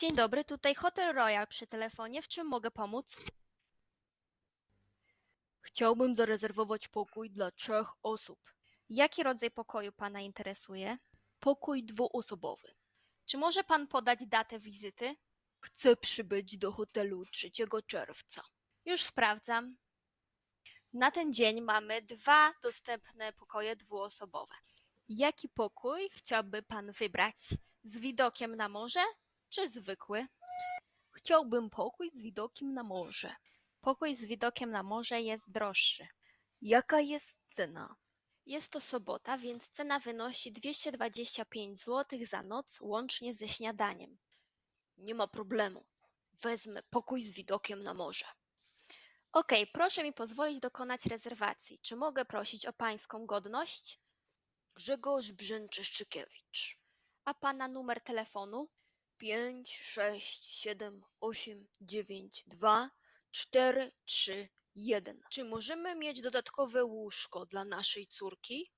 Dzień dobry, tutaj Hotel Royal przy telefonie. W czym mogę pomóc? Chciałbym zarezerwować pokój dla trzech osób. Jaki rodzaj pokoju pana interesuje? Pokój dwuosobowy. Czy może pan podać datę wizyty? Chcę przybyć do hotelu 3 czerwca. Już sprawdzam. Na ten dzień mamy dwa dostępne pokoje dwuosobowe. Jaki pokój chciałby pan wybrać? Z widokiem na morze czy zwykły? Chciałbym pokój z widokiem na morze. Pokój z widokiem na morze jest droższy. Jaka jest cena? Jest to sobota, więc cena wynosi 225 zł za noc łącznie ze śniadaniem. Nie ma problemu. Wezmę pokój z widokiem na morze. Okej, proszę mi pozwolić dokonać rezerwacji. Czy mogę prosić o pańską godność? Grzegorz Brzęczyszczykiewicz. A pana numer telefonu? 5, 6, 7, 8, 9, 2, 4, 3, 1. Czy możemy mieć dodatkowe łóżko dla naszej córki?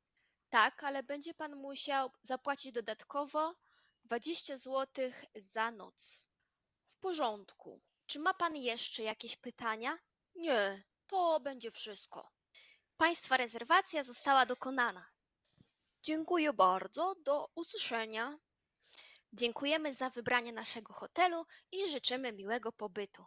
Tak, ale będzie pan musiał zapłacić dodatkowo 20 zł za noc. W porządku. Czy ma pan jeszcze jakieś pytania? Nie, to będzie wszystko. Państwa rezerwacja została dokonana. Dziękuję bardzo. Do usłyszenia. Dziękujemy za wybranie naszego hotelu i życzymy miłego pobytu.